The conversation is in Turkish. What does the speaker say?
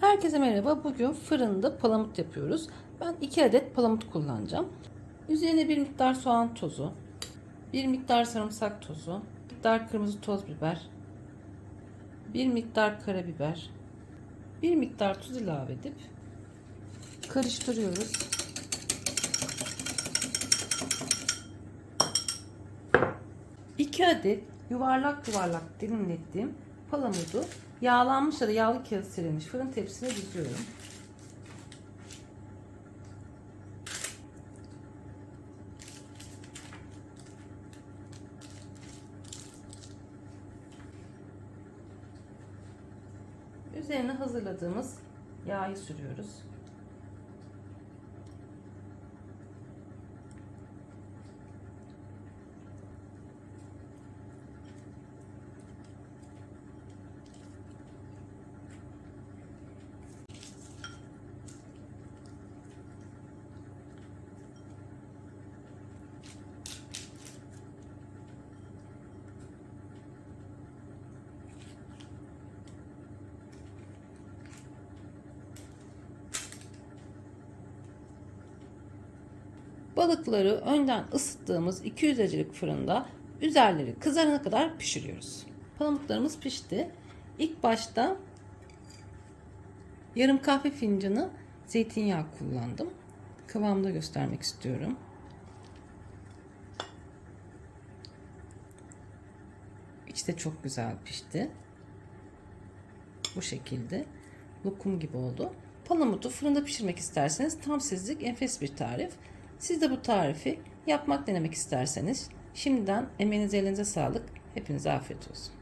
Herkese merhaba. Bugün fırında palamut yapıyoruz. Ben 2 adet palamut kullanacağım. Üzerine bir miktar soğan tozu, bir miktar sarımsak tozu, bir miktar kırmızı toz biber, bir miktar karabiber, bir miktar tuz ilave edip karıştırıyoruz. İki adet yuvarlak yuvarlak dilimlediğim palamudu yağlanmış ya da yağlı kağıt serilmiş fırın tepsisine diziyorum. Üzerine hazırladığımız yağı sürüyoruz. Balıkları önden ısıttığımız 200 derecelik fırında üzerleri kızarana kadar pişiriyoruz. Palamutlarımız pişti. İlk başta yarım kahve fincanı zeytinyağı kullandım. Kıvamda göstermek istiyorum. İçi de çok güzel pişti. Bu şekilde lokum gibi oldu. Palamutu fırında pişirmek isterseniz tam sizlik enfes bir tarif. Siz de bu tarifi yapmak denemek isterseniz şimdiden emeğinize elinize sağlık. Hepinize afiyet olsun.